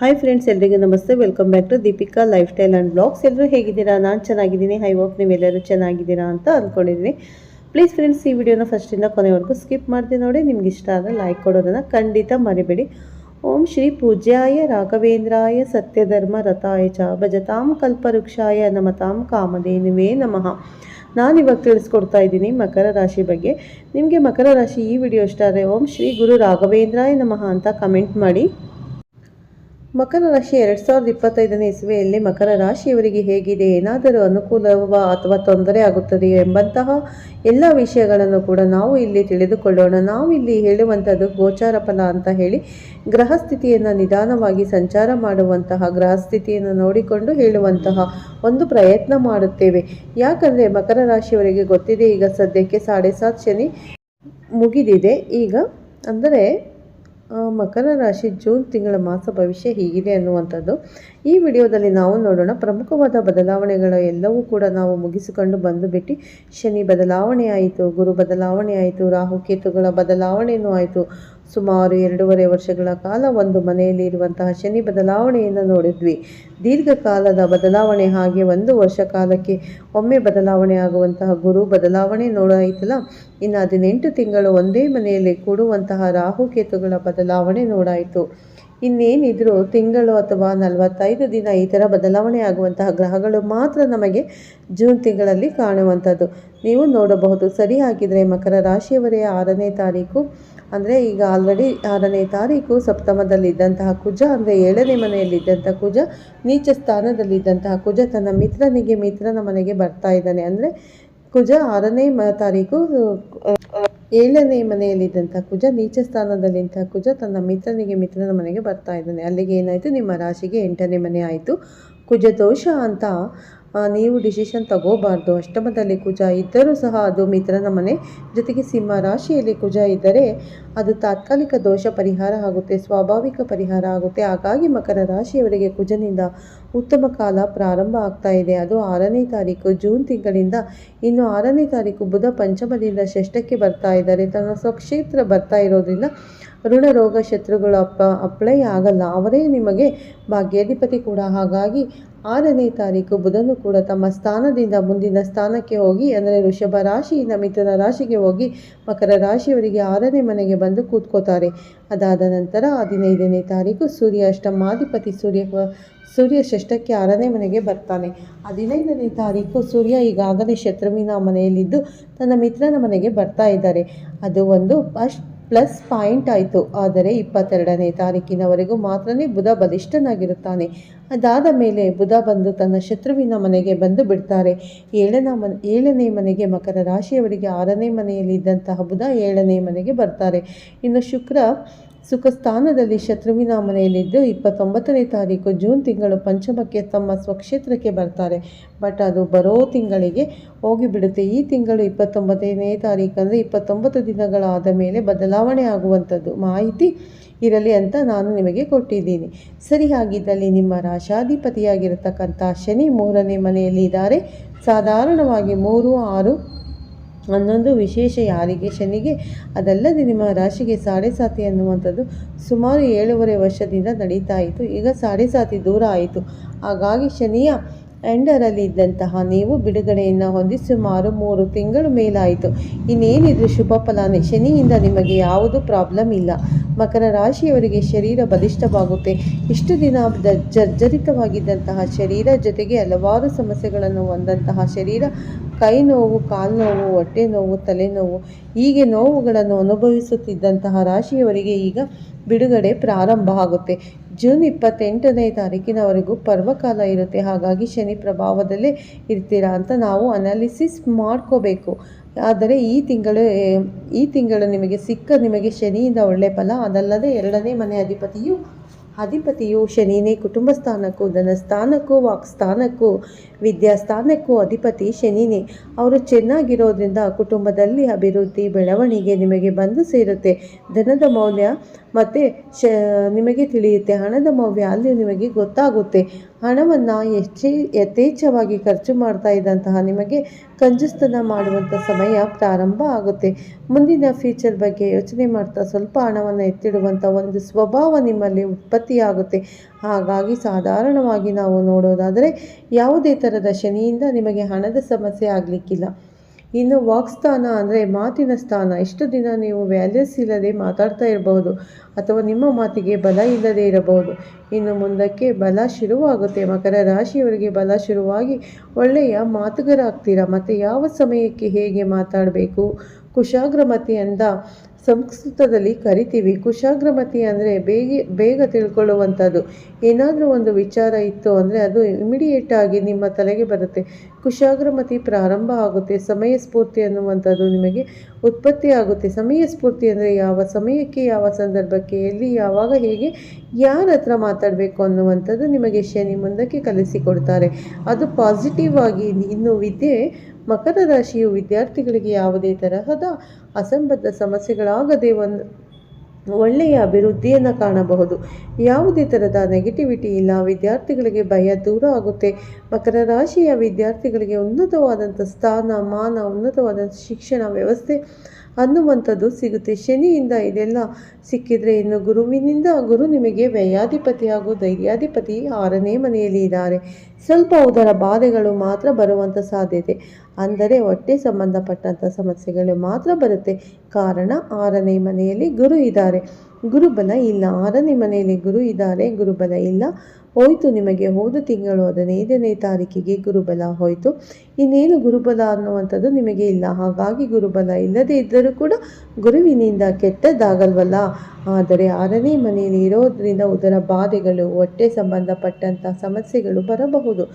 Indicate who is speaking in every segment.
Speaker 1: Hi friends ಎಲ್ರಿಗೂ ನಮಸ್ತೆ. Welcome back to Deepika lifestyle and blogs ಎಲ್ಲರೂ ಹೇಗಿದ್ದೀರಾ? ನಾನು ಚೆನ್ನಾಗಿದ್ದೀನಿ. ಹೈ ಹೋಪ್ ನೀವೆಲ್ಲರೂ ಚೆನ್ನಾಗಿದ್ದೀರಾ ಅಂತ ಅಂದ್ಕೊಂಡಿದ್ದೀನಿ ಪ್ಲೀಸ್ ಫ್ರೆಂಡ್ಸ್ ಈ ವಿಡಿಯೋನ ಫಸ್ಟಿಂದ ಕೊನೆವರೆಗೂ ಸ್ಕಿಪ್ ಮಾಡ್ತೀನಿ ನೋಡಿ. ನಿಮ್ಗೆ ಇಷ್ಟ ಆದರೆ ಲೈಕ್ ಕೊಡೋದನ್ನು ಖಂಡಿತ ಮರಿಬೇಡಿ. ಓಂ ಶ್ರೀ ಪೂಜ್ಯಾಯ ರಾಘವೇಂದ್ರಾಯ ಸತ್ಯಧರ್ಮ ರಥಾಯ ಚ ಭಜತಾಂ ಕಲ್ಪವೃಕ್ಷಾಯ ನಮತಾಂ ಕಾಮಧೇನುವೇ ನಮಃ. ನಾನು ಇವಾಗ ತಿಳಿಸ್ಕೊಡ್ತಾ ಇದ್ದೀನಿ ಮಕರ ರಾಶಿ ಬಗ್ಗೆ. ನಿಮಗೆ ಮಕರ ರಾಶಿ ಈ ವಿಡಿಯೋ ಇಷ್ಟ ಆದರೆ ಓಂ ಶ್ರೀ ಗುರು ರಾಘವೇಂದ್ರಾಯ ನಮಃ ಅಂತ ಕಮೆಂಟ್ ಮಾಡಿ. ಮಕರ ರಾಶಿ ಎರಡು ಸಾವಿರದ ಇಪ್ಪತ್ತೈದನೇ ಇಸುವೆಯಲ್ಲಿ ಮಕರ ರಾಶಿಯವರಿಗೆ ಹೇಗಿದೆ? ಏನಾದರೂ ಅನುಕೂಲವ ಅಥವಾ ತೊಂದರೆ ಆಗುತ್ತದೆಯೇ ಎಂಬಂತಹ ಎಲ್ಲ ವಿಷಯಗಳನ್ನು ಕೂಡ ನಾವು ಇಲ್ಲಿ ತಿಳಿದುಕೊಳ್ಳೋಣ. ನಾವು ಇಲ್ಲಿ ಹೇಳುವಂಥದ್ದು ಗೋಚಾರ ಫಲ ಅಂತ ಹೇಳಿ ಗ್ರಹ ಸ್ಥಿತಿಯನ್ನು ನಿಧಾನವಾಗಿ ಸಂಚಾರ ಮಾಡುವಂತಹ ಗ್ರಹ ಸ್ಥಿತಿಯನ್ನು ನೋಡಿಕೊಂಡು ಹೇಳುವಂತಹ ಒಂದು ಪ್ರಯತ್ನ ಮಾಡುತ್ತೇವೆ. ಯಾಕಂದರೆ ಮಕರ ರಾಶಿಯವರಿಗೆ ಗೊತ್ತಿದೆ, ಈಗ ಸದ್ಯಕ್ಕೆ ಸಾಡೆ ಸಾತ್ ಶನಿ ಮುಗಿದಿದೆ. ಈಗ ಅಂದರೆ ಮಕರ ರಾಶಿ ಜೂನ್ ತಿಂಗಳ ಮಾಸ ಭವಿಷ್ಯ ಹೀಗಿದೆ ಅನ್ನುವಂಥದ್ದು. ಈ ವಿಡಿಯೋದಲ್ಲಿ ನಾವು ನೋಡೋಣ ಪ್ರಮುಖವಾದ ಬದಲಾವಣೆಗಳ ಎಲ್ಲವೂ ಕೂಡ ನಾವು ಮುಗಿಸಿಕೊಂಡು ಬಂದು ಬಿಟ್ಟು ಶನಿ ಬದಲಾವಣೆ ಆಯಿತು, ಗುರು ಬದಲಾವಣೆ ಆಯಿತು ರಾಹುಕೇತುಗಳ ಬದಲಾವಣೆಯೂ ಆಯಿತು. ಸುಮಾರು ಎರಡೂವರೆ ವರ್ಷಗಳ ಕಾಲ ಒಂದು ಮನೆಯಲ್ಲಿ ಇರುವಂತಹ ಶನಿ ಬದಲಾವಣೆಯನ್ನು ನೋಡಿದ್ವಿ. ದೀರ್ಘಕಾಲದ ಬದಲಾವಣೆ ಹಾಗೆ ಒಂದು ವರ್ಷ ಕಾಲಕ್ಕೆ ಒಮ್ಮೆ ಬದಲಾವಣೆ ಆಗುವಂತಹ ಗುರು ಬದಲಾವಣೆ ನೋಡಾಯಿತಲ್ಲ ಇನ್ನು ಹದಿನೆಂಟು ತಿಂಗಳು ಒಂದೇ ಮನೆಯಲ್ಲಿ ಕೂಡುವಂತಹ ರಾಹುಕೇತುಗಳ ಬದಲಾವಣೆ ನೋಡಾಯಿತು. ಇನ್ನೇನಿದ್ರು ತಿಂಗಳು ಅಥವಾ ನಲವತ್ತೈದು ದಿನ ಈ ಥರ ಬದಲಾವಣೆ ಆಗುವಂತಹ ಗ್ರಹಗಳು ಮಾತ್ರ ನಮಗೆ ಜೂನ್ ತಿಂಗಳಲ್ಲಿ ಕಾಣುವಂಥದ್ದು. ನೀವು ನೋಡಬಹುದು ಸರಿ ಹಾಕಿದರೆ ಮಕರ ರಾಶಿಯವರೇ ಆರನೇ ತಾರೀಕು. ಅಂದರೆ ಈಗ ಆಲ್ರೆಡಿ ಆರನೇ ತಾರೀಕು, ಸಪ್ತಮದಲ್ಲಿದ್ದಂತಹ ಕುಜ, ಅಂದರೆ ಏಳನೇ ಮನೆಯಲ್ಲಿದ್ದಂಥ ಕುಜ, ನೀಚ ಸ್ಥಾನದಲ್ಲಿದ್ದಂತಹ ಕುಜ ತನ್ನ ಮಿತ್ರನಿಗೆ, ಮಿತ್ರನ ಮನೆಗೆ ಬರ್ತಾ ಇದ್ದಾನೆ. ಅಂದರೆ ಕುಜ ಆರನೇ ಮ ತಾರೀಕು ಏಳನೇ ಮನೆಯಲ್ಲಿದ್ದಂಥ ಕುಜ, ನೀಚ ಸ್ಥಾನದಲ್ಲಿದ್ದಂಥ ಕುಜ ತನ್ನ ಮಿತ್ರನಿಗೆ, ಮಿತ್ರನ ಮನೆಗೆ ಬರ್ತಾ ಇದ್ದಾನೆ. ಅಲ್ಲಿಗೆ ಏನಾಯಿತು? ನಿಮ್ಮ ರಾಶಿಗೆ ಎಂಟನೇ ಮನೆ ಆಯಿತು. ಕುಜ ದೋಷ ಅಂತ ನೀವು ಡಿಸಿಷನ್ ತಗೋಬಾರ್ದು. ಅಷ್ಟಮದಲ್ಲಿ ಕುಜ ಇದ್ದರೂ ಸಹ ಅದು ಮಿತ್ರನ ಮನೆ ಜೊತೆಗೆ ಸಿಂಹ ರಾಶಿಯಲ್ಲಿ ಕುಜ ಇದ್ದರೆ ಅದು ತಾತ್ಕಾಲಿಕ ದೋಷ ಪರಿಹಾರ ಆಗುತ್ತೆ, ಸ್ವಾಭಾವಿಕ ಪರಿಹಾರ ಆಗುತ್ತೆ. ಹಾಗಾಗಿ ಮಕರ ರಾಶಿಯವರಿಗೆ ಕುಜನಿಂದ ಉತ್ತಮ ಕಾಲ ಪ್ರಾರಂಭ ಆಗ್ತಾ ಇದೆ. ಅದು ಆರನೇ ತಾರೀಕು, ಜೂನ್ ತಿಂಗಳಿಂದ ಇನ್ನು ಆರನೇ ತಾರೀಕು ಬುಧ ಪಂಚಮದಿಂದ ಷಷ್ಠಕ್ಕೆ ಬರ್ತಾ ಇದ್ದಾರೆ. ತನ್ನ ಸ್ವಕ್ಷೇತ್ರ ಬರ್ತಾ ಇರೋದ್ರಿಂದ ಋಣ ರೋಗ ಶತ್ರುಗಳು ಅಪ್ಪ, ಅಪ್ಲೈ ಆಗಲ್ಲ. ಅವರೇ ನಿಮಗೆ ಭಾಗ್ಯಾಧಿಪತಿ ಕೂಡ. ಹಾಗಾಗಿ ಆರನೇ ತಾರೀಕು ಬುಧನು ಕೂಡ ತಮ್ಮ ಸ್ಥಾನದಿಂದ ಮುಂದಿನ ಸ್ಥಾನಕ್ಕೆ ಹೋಗಿ, ಅಂದರೆ ಋಷಭ ರಾಶಿಯಿಂದ ಮಿಥುನ ರಾಶಿಗೆ ಹೋಗಿ ಮಕರ ರಾಶಿಯವರಿಗೆ ಆರನೇ ಮನೆಗೆ ಬಂದು ಕೂತ್ಕೋತಾರೆ. ಅದಾದ ನಂತರ ಹದಿನೈದನೇ ತಾರೀಕು ಸೂರ್ಯ ಅಷ್ಟಮಾಧಿಪತಿ ಸೂರ್ಯ ಸೂರ್ಯ ಷಷ್ಠಕ್ಕೆ ಆರನೇ ಮನೆಗೆ ಬರ್ತಾನೆ. ಹದಿನೈದನೇ ತಾರೀಕು ಸೂರ್ಯ ಈಗಾಗಲೇ ಶತ್ರುವಿನ ಮನೆಯಲ್ಲಿದ್ದು ತನ್ನ ಮಿತ್ರನ ಮನೆಗೆ ಬರ್ತಾ ಇದ್ದಾರೆ. ಅದು ಒಂದು ಅಷ್ಟು ಪ್ಲಸ್ ಪಾಯಿಂಟ್ ಆಯಿತು. ಆದರೆ ಇಪ್ಪತ್ತೆರಡನೇ ತಾರೀಕಿನವರೆಗೂ ಮಾತ್ರನೇ ಬುಧ ಬಲಿಷ್ಠನಾಗಿರುತ್ತಾನೆ. ಅದಾದ ಮೇಲೆ ಬುಧ ಬಂದು ತನ್ನ ಶತ್ರುವಿನ ಮನೆಗೆ ಬಂದು ಬಿಡ್ತಾರೆ. ಏಳನ ಮನೆ, ಏಳನೇ ಮನೆಗೆ ಮಕರ ರಾಶಿಯವರಿಗೆ ಆರನೇ ಮನೆಯಲ್ಲಿ ಇದ್ದಂತಹ ಬುಧ ಏಳನೇ ಮನೆಗೆ ಬರ್ತಾರೆ. ಇನ್ನು ಶುಕ್ರ ಸುಖ ಸ್ಥಾನದಲ್ಲಿ ಶತ್ರುವಿನ ಮನೆಯಲ್ಲಿದ್ದು ಇಪ್ಪತ್ತೊಂಬತ್ತನೇ ತಾರೀಕು ಜೂನ್ ತಿಂಗಳು ಪಂಚಮಕ್ಕೆ ತಮ್ಮ ಸ್ವಕ್ಷೇತ್ರಕ್ಕೆ ಬರ್ತಾರೆ. ಬಟ್ ಅದು ಬರೋ ತಿಂಗಳಿಗೆ ಹೋಗಿಬಿಡುತ್ತೆ. ಈ ತಿಂಗಳು ಇಪ್ಪತ್ತೊಂಬತ್ತನೇ ತಾರೀಕು ಅಂದರೆ ಇಪ್ಪತ್ತೊಂಬತ್ತು ದಿನಗಳಾದ ಮೇಲೆ ಬದಲಾವಣೆ ಆಗುವಂಥದ್ದು ಮಾಹಿತಿ ಇರಲಿ ಅಂತ ನಾನು ನಿಮಗೆ ಕೊಟ್ಟಿದ್ದೀನಿ. ಸರಿ, ಹಾಗಿದ್ದಲ್ಲಿ ನಿಮ್ಮ ರಾಶಾಧಿಪತಿಯಾಗಿರತಕ್ಕಂಥ ಶನಿ ಮೂರನೇ ಮನೆಯಲ್ಲಿ ಇದ್ದಾರೆ ಸಾಧಾರಣವಾಗಿ ಮೂರು, ಆರು ಹನ್ನೊಂದು ವಿಶೇಷ ಯಾರಿಗೆ? ಶನಿಗೆ? ಅದಲ್ಲದೆ ನಿಮ್ಮ ರಾಶಿಗೆ ಸಾಡೆ ಸಾತಿ ಅನ್ನುವಂಥದ್ದು ಸುಮಾರು ಏಳೂವರೆ ವರ್ಷದಿಂದ ನಡೀತಾ ಇತ್ತು. ಈಗ ಸಾಡೆ ಸಾತಿ ದೂರ ಆಯಿತು. ಹಾಗಾಗಿ ಶನಿಯ ಎಂಡರಲ್ಲಿ ಇದ್ದಂತಹ ನೀವು ಬಿಡುಗಡೆಯನ್ನು ಹೊಂದಿ ಸುಮಾರು ಮೂರು ತಿಂಗಳು ಮೇಲಾಯಿತು. ಇನ್ನೇನಿದ್ರು ಶುಭ ಫಲಾನೆ. ಶನಿಯಿಂದ ನಿಮಗೆ ಯಾವುದೂ ಪ್ರಾಬ್ಲಮ್ ಇಲ್ಲ. ಮಕರ ರಾಶಿಯವರಿಗೆ ಶರೀರ ಬಲಿಷ್ಠವಾಗುತ್ತೆ. ಇಷ್ಟು ದಿನ ಜರ್ಜರಿತವಾಗಿದ್ದಂತಹ ಶರೀರ ಜೊತೆಗೆ ಹಲವಾರು ಸಮಸ್ಯೆಗಳನ್ನು ಹೊಂದಂತಹ ಶರೀರ. ಕೈ ನೋವು, ಕಾಲು ನೋವು, ಹೊಟ್ಟೆ ನೋವು ತಲೆನೋವು ಹೀಗೆ ನೋವುಗಳನ್ನು ಅನುಭವಿಸುತ್ತಿದ್ದಂತಹ ರಾಶಿಯವರಿಗೆ ಈಗ ಬಿಡುಗಡೆ ಪ್ರಾರಂಭ ಆಗುತ್ತೆ. ಜೂನ್ ಇಪ್ಪತ್ತೆಂಟನೇ ತಾರೀಕಿನವರೆಗೂ ಪರ್ವಕಾಲ ಇರುತ್ತೆ. ಹಾಗಾಗಿ ಶನಿ ಪ್ರಭಾವದಲ್ಲೇ ಇರ್ತೀರಾ ಅಂತ ನಾವು ಅನಾಲಿಸಿಸ್ ಮಾಡ್ಕೋಬೇಕು. ಆದರೆ ಈ ತಿಂಗಳು ಈ ತಿಂಗಳು ನಿಮಗೆ ಸಿಕ್ಕ ನಿಮಗೆ ಶನಿಯಿಂದ ಒಳ್ಳೆ ಫಲ, ಅದಲ್ಲದೆ ಎರಡನೇ ಮನೆ ಅಧಿಪತಿಯು ಅಧಿಪತಿಯು ಶನಿನೇ. ಕುಟುಂಬ ಸ್ಥಾನಕ್ಕೂ, ಧನ ಸ್ಥಾನಕ್ಕೂ, ವಾಕ್ ಸ್ಥಾನಕ್ಕೂ ವಿದ್ಯಾಸ್ಥಾನಕ್ಕೂ ಅಧಿಪತಿ ಶನಿನೇ. ಅವರು ಚೆನ್ನಾಗಿರೋದ್ರಿಂದ ಕುಟುಂಬದಲ್ಲಿ ಅಭಿವೃದ್ಧಿ, ಬೆಳವಣಿಗೆ ನಿಮಗೆ ಬಂದು ಸೇರುತ್ತೆ. ಧನದ ಮೌಲ್ಯ ಮತ್ತು ಶ, ನಿಮಗೆ ತಿಳಿಯುತ್ತೆ ಹಣದ ವ್ಯಾಲ್ಯೂ ನಿಮಗೆ ಗೊತ್ತಾಗುತ್ತೆ. ಹಣವನ್ನು ಹೆಚ್ಚಿ ಯಥೇಚ್ಛವಾಗಿ ಖರ್ಚು ಮಾಡ್ತಾ ಇದ್ದಂತಹ ನಿಮಗೆ ಕಂಜುಸ್ತನ ಮಾಡುವಂಥ ಸಮಯ ಪ್ರಾರಂಭ ಆಗುತ್ತೆ. ಮುಂದಿನ ಫ್ಯೂಚರ್ ಬಗ್ಗೆ ಯೋಚನೆ ಮಾಡ್ತಾ ಸ್ವಲ್ಪ ಹಣವನ್ನು ಎತ್ತಿಡುವಂಥ ಒಂದು ಸ್ವಭಾವ ನಿಮ್ಮಲ್ಲಿ ಉತ್ಪತ್ತಿಯಾಗುತ್ತೆ. ಹಾಗಾಗಿ ಸಾಧಾರಣವಾಗಿ ನಾವು ನೋಡೋದಾದರೆ ಯಾವುದೇ ಥರದ ಶನಿಯಿಂದ ನಿಮಗೆ ಹಣದ ಸಮಸ್ಯೆ ಆಗಲಿಕ್ಕಿಲ್ಲ. ಇನ್ನು ವಾಕ್ಸ್ಥಾನ ಅಂದರೆ ಮಾತಿನ ಸ್ಥಾನ. ಇಷ್ಟು ದಿನ ನೀವು ವ್ಯಾಲ್ಯೂಸ್ ಇಲ್ಲದೆ ಮಾತಾಡ್ತಾ ಇರಬಹುದು ಅಥವಾ ನಿಮ್ಮ ಮಾತಿಗೆ ಬಲ ಇಲ್ಲದೆ ಇರಬಹುದು. ಇನ್ನು ಮುಂದಕ್ಕೆ ಬಲ ಶುರುವಾಗುತ್ತೆ. ಮಕರ ರಾಶಿಯವರಿಗೆ ಬಲ ಶುರುವಾಗಿ ಒಳ್ಳೆಯ ಮಾತುಗರಾಗ್ತೀರಾ ಮತ್ತು ಯಾವ ಸಮಯಕ್ಕೆ ಹೇಗೆ ಮಾತಾಡಬೇಕು? ಕುಶಾಗ್ರಮತಿಯಿಂದ ಸಂಸ್ಕೃತದಲ್ಲಿ ಕರಿತೀವಿ. ಕುಶಾಗ್ರಮತಿ ಅಂದರೆ ಬೇಗ ಬೇಗ ತಿಳ್ಕೊಳ್ಳುವಂಥದ್ದು. ಏನಾದರೂ ಒಂದು ವಿಚಾರ ಇತ್ತು ಅಂದರೆ ಅದು ಇಮಿಡಿಯೇಟ್ ಆಗಿ ನಿಮ್ಮ ತಲೆಗೆ ಬರುತ್ತೆ. ಕುಶಾಗ್ರಮತಿ ಪ್ರಾರಂಭ ಆಗುತ್ತೆ. ಸಮಯ ಸ್ಫೂರ್ತಿ ಅನ್ನುವಂಥದ್ದು ನಿಮಗೆ ಉತ್ಪತ್ತಿ ಆಗುತ್ತೆ. ಸಮಯ ಸ್ಫೂರ್ತಿ ಅಂದರೆ ಯಾವ, ಸಮಯಕ್ಕೆ ಯಾವ ಸಂದರ್ಭಕ್ಕೆ, ಎಲ್ಲಿ, ಯಾವಾಗ, ಹೇಗೆ, ಯಾರ ಹತ್ರ ಮಾತಾಡಬೇಕು ಅನ್ನುವಂಥದ್ದು ನಿಮಗೆ ಶನಿ ಮುಂದಕ್ಕೆ ಕಲಿಸಿಕೊಡ್ತಾರೆ ಅದು ಪಾಸಿಟಿವ್ ಆಗಿ ಇನ್ನು ವಿದ್ಯೆ ಮಕರ ರಾಶಿಯು ವಿದ್ಯಾರ್ಥಿಗಳಿಗೆ ಯಾವುದೇ ತರಹದ ಅಸಂಬದ್ಧ ಸಮಸ್ಯೆಗಳಾಗದೆ ಒಂದು ಒಳ್ಳೆಯ ಅಭಿವೃದ್ಧಿಯನ್ನು ಕಾಣಬಹುದು. ಯಾವುದೇ ಥರದ ನೆಗೆಟಿವಿಟಿ ಇಲ್ಲ, ವಿದ್ಯಾರ್ಥಿಗಳಿಗೆ ಭಯ ದೂರ ಆಗುತ್ತೆ. ಮಕರ ರಾಶಿಯ ವಿದ್ಯಾರ್ಥಿಗಳಿಗೆ ಉನ್ನತವಾದಂಥ ಸ್ಥಾನ, ಮಾನ ಉನ್ನತವಾದಂಥ ಶಿಕ್ಷಣ ವ್ಯವಸ್ಥೆ ಅನ್ನುವಂಥದ್ದು ಸಿಗುತ್ತೆ. ಶನಿಯಿಂದ ಇದೆಲ್ಲ ಸಿಕ್ಕಿದರೆ ಇನ್ನು ಗುರುವಿನಿಂದ ಗುರು ನಿಮಗೆ ವ್ಯಯಾಧಿಪತಿ ಹಾಗೂ ಧೈರ್ಯಾಧಿಪತಿ ಆರನೇ ಮನೆಯಲ್ಲಿ ಇದ್ದಾರೆ. ಸ್ವಲ್ಪ ಉದರ ಬಾಧೆಗಳು ಮಾತ್ರ ಬರುವಂಥ ಸಾಧ್ಯತೆ. ಅಂದರೆ ಹೊಟ್ಟೆ ಸಂಬಂಧಪಟ್ಟಂಥ ಸಮಸ್ಯೆಗಳು ಮಾತ್ರ ಬರುತ್ತೆ. ಕಾರಣ ಆರನೇ ಮನೆಯಲ್ಲಿ ಗುರು ಇದ್ದಾರೆ. ಗುರುಬಲ ಇಲ್ಲ. ಆರನೇ ಮನೆಯಲ್ಲಿ ಗುರು ಇದ್ದಾರೆ. ಗುರುಬಲ ಇಲ್ಲ. ಹೋಯಿತು ನಿಮಗೆ. ಹೋದ ತಿಂಗಳು ಹದಿನೈದನೇ ತಾರೀಕಿಗೆ ಗುರುಬಲ ಹೋಯಿತು. ಇನ್ನೇನು ಗುರುಬಲ ಅನ್ನುವಂಥದ್ದು ನಿಮಗೆ ಇಲ್ಲ. ಹಾಗಾಗಿ ಗುರುಬಲ ಇಲ್ಲದೇ ಇದ್ದರೂ ಕೂಡ ಗುರುವಿನಿಂದ ಕೆಟ್ಟದ್ದಾಗಲ್ವಲ್ಲ? ಆದರೆ ಆರನೇ ಮನೆಯಲ್ಲಿ ಇರೋದರಿಂದ ಉದರ ಬಾಧೆಗಳು, ಹೊಟ್ಟೆ ಸಂಬಂಧಪಟ್ಟಂಥ ಸಮಸ್ಯೆಗಳು ಬರಬಹುದು.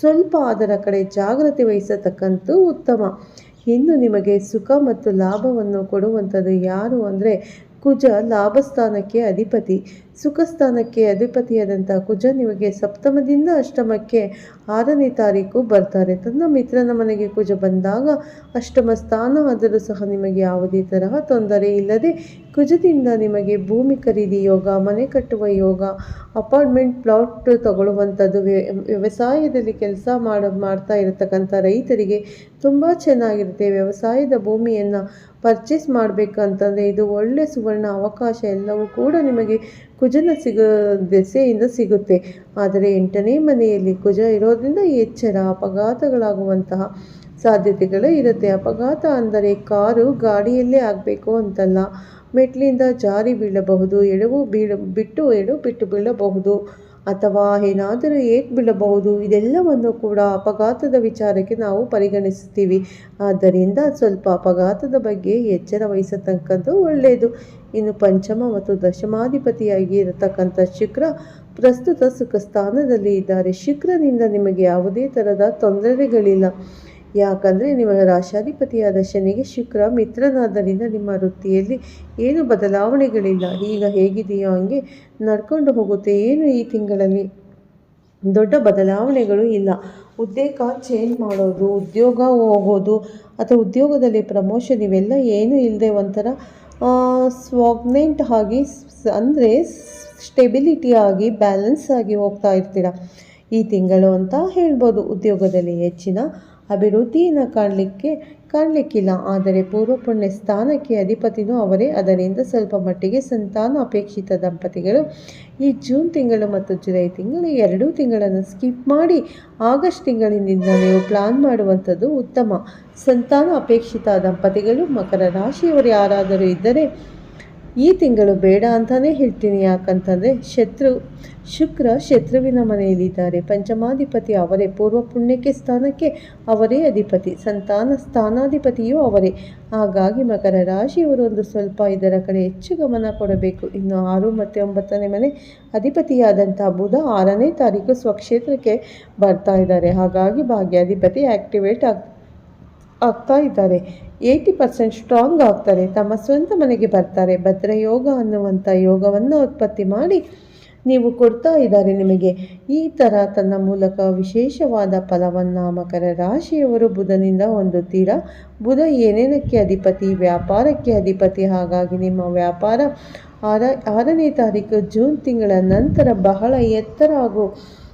Speaker 1: ಸ್ವಲ್ಪ ಅದರ ಕಡೆ ಜಾಗ್ರತೆ ವಹಿಸತಕ್ಕಂತೂ ಉತ್ತಮ. ಇನ್ನು ನಿಮಗೆ ಸುಖ ಮತ್ತು ಲಾಭವನ್ನು ಕೊಡುವಂಥದ್ದು ಯಾರು ಅಂದರೆ ಕುಜ ಲಾಭಸ್ಥಾನಕ್ಕೆ ಅಧಿಪತಿ ಸುಖ ಸ್ಥಾನಕ್ಕೆ ಅಧಿಪತಿಯಾದಂಥ ಕುಜ ನಿಮಗೆ ಸಪ್ತಮದಿಂದ ಅಷ್ಟಮಕ್ಕೆ ಆರನೇ ತಾರೀಕು ಬರ್ತಾರೆ. ತನ್ನ ಮಿತ್ರನ ಮನೆಗೆ ಕುಜ ಬಂದಾಗ ಅಷ್ಟಮ ಸ್ಥಾನವಾದರೂ ಸಹ ನಿಮಗೆ ಯಾವುದೇ ತರಹ ತೊಂದರೆ ಇಲ್ಲದೆ ಕುಜದಿಂದ ನಿಮಗೆ ಭೂಮಿ ಖರೀದಿ ಯೋಗ, ಮನೆ ಕಟ್ಟುವ ಯೋಗ, ಅಪಾರ್ಟ್ಮೆಂಟ್ ಪ್ಲಾಟ್ ತಗೊಳ್ಳುವಂಥದ್ದು ವ್ಯವಸಾಯದಲ್ಲಿ ಕೆಲಸ ಮಾಡ, ಮಾಡ್ತಾ ಇರತಕ್ಕಂಥ ರೈತರಿಗೆ ತುಂಬ ಚೆನ್ನಾಗಿರುತ್ತೆ ವ್ಯವಸಾಯದ ಭೂಮಿಯನ್ನು ಪರ್ಚೇಸ್ ಮಾಡಬೇಕಂತಂದರೆ ಇದು ಒಳ್ಳೆಯ ಸುವರ್ಣ ಅವಕಾಶ ಎಲ್ಲವೂ ಕೂಡ ನಿಮಗೆ ಕುಜನ ಸಿಗ, ದೆಸೆಯಿಂದ ಸಿಗುತ್ತೆ. ಆದರೆ ಎಂಟನೇ ಮನೆಯಲ್ಲಿ ಕುಜ ಇರೋದ್ರಿಂದ ಎಚ್ಚರ, ಅಪಘಾತಗಳಾಗುವಂತಹ ಸಾಧ್ಯತೆಗಳೇ ಇರುತ್ತೆ. ಅಪಘಾತ ಅಂದರೆ ಕಾರು ಗಾಡಿಯಲ್ಲೇ ಆಗಬೇಕು ಅಂತಲ್ಲ. ಮೆಟ್ಲಿಂದ ಜಾರಿ ಬೀಳಬಹುದು, ಎಡವು ಬೀಳ, ಬಿಟ್ಟು ಎಡು ಬಿಟ್ಟು ಬೀಳಬಹುದು. ಅಥವಾ ಏನಾದರೂ ಏಕ್ ಬೀಳಬಹುದು, ಇದೆಲ್ಲವನ್ನು ಕೂಡ ಅಪಘಾತದ ವಿಚಾರಕ್ಕೆ ನಾವು ಪರಿಗಣಿಸುತ್ತೀವಿ. ಆದ್ದರಿಂದ ಸ್ವಲ್ಪ ಅಪಘಾತದ ಬಗ್ಗೆ ಎಚ್ಚರ ವಹಿಸತಕ್ಕದ್ದು ಒಳ್ಳೆಯದು. ಇನ್ನು ಪಂಚಮ ಮತ್ತು ದಶಮಾಧಿಪತಿಯಾಗಿ ಇರತಕ್ಕಂಥ ಶುಕ್ರ ಪ್ರಸ್ತುತ ಸುಖ ಸ್ಥಾನದಲ್ಲಿ ಇದ್ದಾರೆ. ಶುಕ್ರನಿಂದ ನಿಮಗೆ ಯಾವುದೇ ಥರದ ತೊಂದರೆಗಳಿಲ್ಲ. ಯಾಕಂದರೆ ನಿಮ್ಮ ರಾಶಾಧಿಪತಿಯಾದ ಶನಿಗೆ ಶುಕ್ರ ಮಿತ್ರನಾದ್ದರಿಂದ ನಿಮ್ಮ ವೃತ್ತಿಯಲ್ಲಿ ಏನು ಬದಲಾವಣೆಗಳಿಲ್ಲ. ಈಗ ಹೇಗಿದೆಯೋ ಹಂಗೆ ನಡ್ಕೊಂಡು ಹೋಗುತ್ತೆ. ಏನು ಈ ತಿಂಗಳಲ್ಲಿ? ದೊಡ್ಡ ಬದಲಾವಣೆಗಳು ಇಲ್ಲ. ಉದ್ಯೋಗ ಚೇಂಜ್ ಮಾಡೋದು, ಉದ್ಯೋಗ ಹೋಗೋದು, ಅಥವಾ ಉದ್ಯೋಗದಲ್ಲಿ ಪ್ರಮೋಷನ್ ಇವೆಲ್ಲ ಏನೂ ಇಲ್ಲದೆ ಒಂಥರ ಸ್ವಾಗ್ನೆಂಟ್ ಆಗಿ, ಅಂದರೆ ಸ್ಟೆಬಿಲಿಟಿ ಆಗಿ ಬ್ಯಾಲೆನ್ಸ್ ಆಗಿ ಹೋಗ್ತಾ ಇರ್ತೀರ? ಈ ತಿಂಗಳು ಅಂತ ಹೇಳ್ಬೋದು. ಉದ್ಯೋಗದಲ್ಲಿ ಹೆಚ್ಚಿನ ಅಭಿವೃದ್ಧಿಯನ್ನು ಕಾಣಲಿಕ್ಕೆ ಕಾಣಲಿಕ್ಕಿಲ್ಲ. ಆದರೆ ಪೂರ್ವಪುಣ್ಯ ಸ್ಥಾನಕ್ಕೆ ಅಧಿಪತಿನೂ ಅವರೇ. ಅದರಿಂದ ಸ್ವಲ್ಪ ಮಟ್ಟಿಗೆ ಸಂತಾನ ಅಪೇಕ್ಷಿತ ದಂಪತಿಗಳು. ಈ ಜೂನ್ ತಿಂಗಳು ಮತ್ತು ಜುಲೈ ತಿಂಗಳು ಎರಡೂ ತಿಂಗಳನ್ನು ಸ್ಕಿಪ್ ಮಾಡಿ ಆಗಸ್ಟ್ ತಿಂಗಳಿನಿಂದ ನೀವು ಪ್ಲಾನ್ ಮಾಡುವಂಥದ್ದು ಉತ್ತಮ. ಸಂತಾನ ಅಪೇಕ್ಷಿತ ದಂಪತಿಗಳು ಮಕರ ರಾಶಿಯವರು. ಯಾರಾದರೂ ಇದ್ದರೆ ಈ ತಿಂಗಳು ಬೇಡ ಅಂತಲೇ ಹೇಳ್ತೀನಿ. ಯಾಕಂತಂದರೆ ಶತ್ರು, ಶುಕ್ರ ಶತ್ರುವಿನ ಮನೆಯಲ್ಲಿದ್ದಾರೆ. ಪಂಚಮಾಧಿಪತಿ ಅವರೇ, ಪೂರ್ವ ಪುಣ್ಯಕ್ಕೆ ಸ್ಥಾನಕ್ಕೆ ಅವರೇ ಅಧಿಪತಿ, ಸಂತಾನ ಸ್ಥಾನಾಧಿಪತಿಯೂ ಅವರೇ. ಹಾಗಾಗಿ ಮಕರ ರಾಶಿಯವರು ಒಂದು ಸ್ವಲ್ಪ ಇದರ ಕಡೆ ಹೆಚ್ಚು ಗಮನ ಕೊಡಬೇಕು. ಇನ್ನು ಆರು ಮತ್ತು ಒಂಬತ್ತನೇ ಮನೆ ಅಧಿಪತಿಯಾದಂಥ ಬುಧ ಆರನೇ ತಾರೀಕು ಸ್ವಕ್ಷೇತ್ರಕ್ಕೆ ಬರ್ತಾ ಇದ್ದಾರೆ. ಹಾಗಾಗಿ ಭಾಗ್ಯಾಧಿಪತಿ ಆ್ಯಕ್ಟಿವೇಟ್ ಆಗ್ ಆಗ್ತಾ ಇದ್ದಾರೆ. ಏಯ್ಟಿ ಪರ್ಸೆಂಟ್ ಸ್ಟ್ರಾಂಗ್ ಆಗ್ತಾರೆ. ತಮ್ಮ ಸ್ವಂತ ಮನೆಗೆ ಬರ್ತಾರೆ. ಭದ್ರ ಯೋಗ ಅನ್ನುವಂಥ ಯೋಗವನ್ನು ಉತ್ಪತ್ತಿ ಮಾಡಿ ನೀವು ಕೊಡ್ತಾ ಇದ್ದಾರೆ ನಿಮಗೆ. ಈ ಥರ ತನ್ನ ಮೂಲಕ ವಿಶೇಷವಾದ ಫಲವನ್ನು ಮಕರ ರಾಶಿಯವರು ಬುಧನಿಂದ ಹೊಂದುತ್ತೀರಾ? ಬುಧ ಏನೇನಕ್ಕೆ ಅಧಿಪತಿ? ವ್ಯಾಪಾರಕ್ಕೆ ಅಧಿಪತಿ. ಹಾಗಾಗಿ ನಿಮ್ಮ ವ್ಯಾಪಾರ ಆರ, ಆರನೇ ತಾರೀಕು ಜೂನ್ ತಿಂಗಳ ನಂತರ ಬಹಳ ಎತ್ತರ ಹಾಗೂ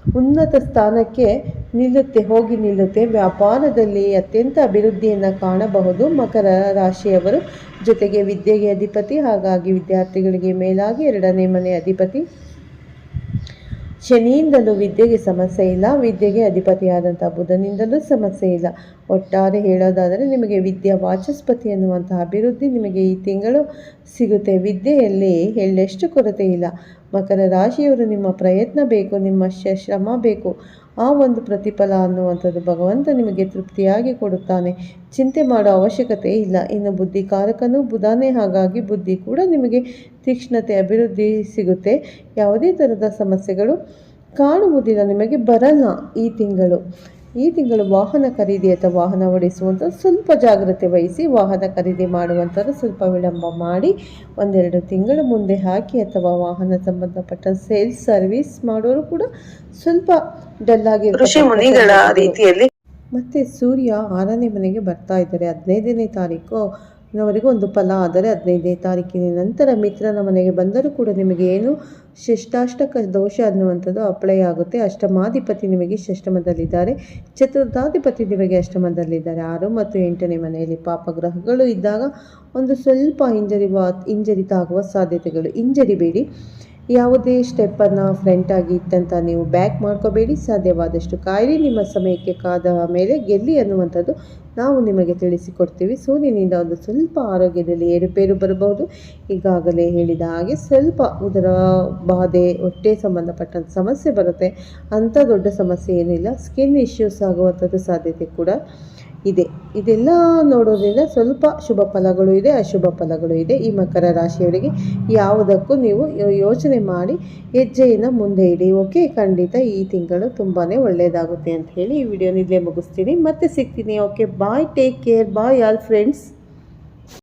Speaker 1: ಉನ್ನತ ಸ್ಥಾನಕ್ಕೆ ನಿಲ್ಲುತ್ತೆ, ಹೋಗಿ ನಿಲ್ಲುತ್ತೆ. ವ್ಯಾಪಾರದಲ್ಲಿ ಅತ್ಯಂತ ಅಭಿವೃದ್ಧಿಯನ್ನು ಕಾಣಬಹುದು. ಮಕರ ರಾಶಿಯವರು ಜೊತೆಗೆ ವಿದ್ಯೆಗೆ ಅಧಿಪತಿ, ಹಾಗಾಗಿ ವಿದ್ಯಾರ್ಥಿಗಳಿಗೆ ಮೇಲಾಗಿ ಎರಡನೇ ಮನೆ ಅಧಿಪತಿ. ಶನಿಯಿಂದಲೂ ವಿದ್ಯೆಗೆ ಸಮಸ್ಯೆ ಇಲ್ಲ. ವಿದ್ಯೆಗೆ ಅಧಿಪತಿಯಾದಂಥ ಬುಧನಿಂದಲೂ ಸಮಸ್ಯೆ ಇಲ್ಲ. ಒಟ್ಟಾರೆ ಹೇಳೋದಾದರೆ, ನಿಮಗೆ ವಿದ್ಯಾ ವಾಚಸ್ಪತಿ ಅನ್ನುವಂತಹ ಅಭಿವೃದ್ಧಿ ನಿಮಗೆ ಈ ತಿಂಗಳು ಸಿಗುತ್ತೆ. ವಿದ್ಯೆಯಲ್ಲಿ ಎಳ್ಳೆಷ್ಟು ಕೊರತೆ ಇಲ್ಲ. ಮಕರ ರಾಶಿಯವರು ನಿಮ್ಮ ಪ್ರಯತ್ನ ಬೇಕು, ನಿಮ್ಮ ಶ್ರಮ ಬೇಕು. ಆ ಒಂದು ಪ್ರತಿಫಲ ಅನ್ನುವಂಥದ್ದು ಭಗವಂತ ನಿಮಗೆ ತೃಪ್ತಿಯಾಗಿ ಕೊಡುತ್ತಾನೆ. ಚಿಂತೆ ಮಾಡೋ ಅವಶ್ಯಕತೆ ಇಲ್ಲ. ಇನ್ನು ಬುದ್ಧಿಕಾರಕನೂ ಬುಧಾನೇ, ಹಾಗಾಗಿ ಬುದ್ಧಿ ಕೂಡ ನಿಮಗೆ ತೀಕ್ಷ್ಣತೆ, ಅಭಿವೃದ್ಧಿ ಸಿಗುತ್ತೆ. ಯಾವುದೇ ಥರದ ಸಮಸ್ಯೆಗಳು ಕಾಣುವುದಿಲ್ಲ, ನಿಮಗೆ ಬರಲ್ಲ ಈ ತಿಂಗಳು. ಈ ತಿಂಗಳು ವಾಹನ ಖರೀದಿ ಅಥವಾ ವಾಹನ ಓಡಿಸುವಂಥ ಸ್ವಲ್ಪ ಜಾಗ್ರತೆ ವಹಿಸಿ ವಾಹನ ಖರೀದಿ ಮಾಡುವಂಥದ್ದು ಸ್ವಲ್ಪ ವಿಳಂಬ ಮಾಡಿ ಒಂದೆರಡು ತಿಂಗಳು ಮುಂದೆ ಹಾಕಿ ಅಥವಾ ವಾಹನ ಸಂಬಂಧಪಟ್ಟ ಸೇಲ್ಸ್ ಸರ್ವಿಸ್ ಮಾಡೋರು ಕೂಡ ಸ್ವಲ್ಪ ಡಲ್
Speaker 2: ರೀತಿಯಲ್ಲಿ
Speaker 1: ಮತ್ತೆ ಸೂರ್ಯ ಆರನೇ ಮನೆಗೆ ಬರ್ತಾ ಇದ್ದಾರೆ. ಹದಿನೈದನೇ ತಾರೀಕು ವರೆಗೂ ಒಂದು ಫಲ ಆದರೆ ಹದಿನೈದನೇ ತಾರೀಕಿನ ನಂತರ ಮಿತ್ರನ ಮನೆಗೆ ಬಂದರೂ ಕೂಡ ನಿಮಗೆ ಏನು ಶಿಷ್ಟಾಷ್ಟಕ ದೋಷ ಅನ್ನುವಂಥದ್ದು ಅಪ್ಲೈ ಆಗುತ್ತೆ. ಅಷ್ಟಮಾಧಿಪತಿ ನಿಮಗೆ ಷಷ್ಟಮದಲ್ಲಿದ್ದಾರೆ ಚತುರ್ಥಾಧಿಪತಿ ನಿಮಗೆ ಅಷ್ಟಮದಲ್ಲಿದ್ದಾರೆ. ಆರು ಮತ್ತು ಎಂಟನೇ ಮನೆಯಲ್ಲಿ ಪಾಪಗ್ರಹಗಳು ಇದ್ದಾಗ ಒಂದು ಸ್ವಲ್ಪ ಹಿಂಜರಿವ, ಹಿಂಜರಿತಾಗುವ ಸಾಧ್ಯತೆಗಳು. ಹಿಂಜರಿಬೇಡಿ. ಯಾವುದೇ ಸ್ಟೆಪ್ಪನ್ನು ಫ್ರಂಟಾಗಿ ಇತ್ತಂತ ನೀವು ಬ್ಯಾಕ್ ಮಾಡ್ಕೋಬೇಡಿ. ಸಾಧ್ಯವಾದಷ್ಟು ಕಾಯಿರಿ. ನಿಮ್ಮ ಸಮಯಕ್ಕೆ ಕಾದ ಮೇಲೆ ಗೆಲ್ಲಿ ಅನ್ನುವಂಥದ್ದು ನಾವು ನಿಮಗೆ ತಿಳಿಸಿಕೊಡ್ತೀವಿ. ಸೂರ್ಯನಿಂದ ಒಂದು ಸ್ವಲ್ಪ ಆರೋಗ್ಯದಲ್ಲಿ ಏರುಪೇರು ಬರಬಹುದು. ಈಗಾಗಲೇ ಹೇಳಿದ ಹಾಗೆ ಸ್ವಲ್ಪ ಉದರ ಬಾಧೆ, ಹೊಟ್ಟೆ ಸಂಬಂಧಪಟ್ಟಂಥ ಸಮಸ್ಯೆ ಬರುತ್ತೆ. ಅಂಥ ದೊಡ್ಡ ಸಮಸ್ಯೆ ಏನಿಲ್ಲ. ಸ್ಕಿನ್ ಇಶ್ಯೂಸ್ ಆಗುವಂಥದ್ದು ಸಾಧ್ಯತೆ ಕೂಡ ಇದೆ. ಇದೆಲ್ಲ ನೋಡೋದ್ರಿಂದ ಸ್ವಲ್ಪ ಶುಭ ಫಲಗಳು ಇದೆ, ಅಶುಭ ಫಲಗಳು ಇದೆ. ಈ ಮಕರ ರಾಶಿಯವರಿಗೆ ಯಾವುದಕ್ಕೂ ನೀವು ಯೋಚನೆ ಮಾಡಿ ಹೆಜ್ಜೆಯನ್ನು ಮುಂದೆ ಇಡಿ, ಓಕೆ? ಖಂಡಿತ ಈ ತಿಂಗಳು ತುಂಬಾ ಒಳ್ಳೆಯದಾಗುತ್ತೆ ಅಂತ ಹೇಳಿ ಈ ವಿಡಿಯೋನ ಇಲ್ಲೇ ಮುಗಿಸ್ತೀನಿ. ಮತ್ತೆ ಸಿಗ್ತೀನಿ. Okay, bye. Take care. Bye, all friends.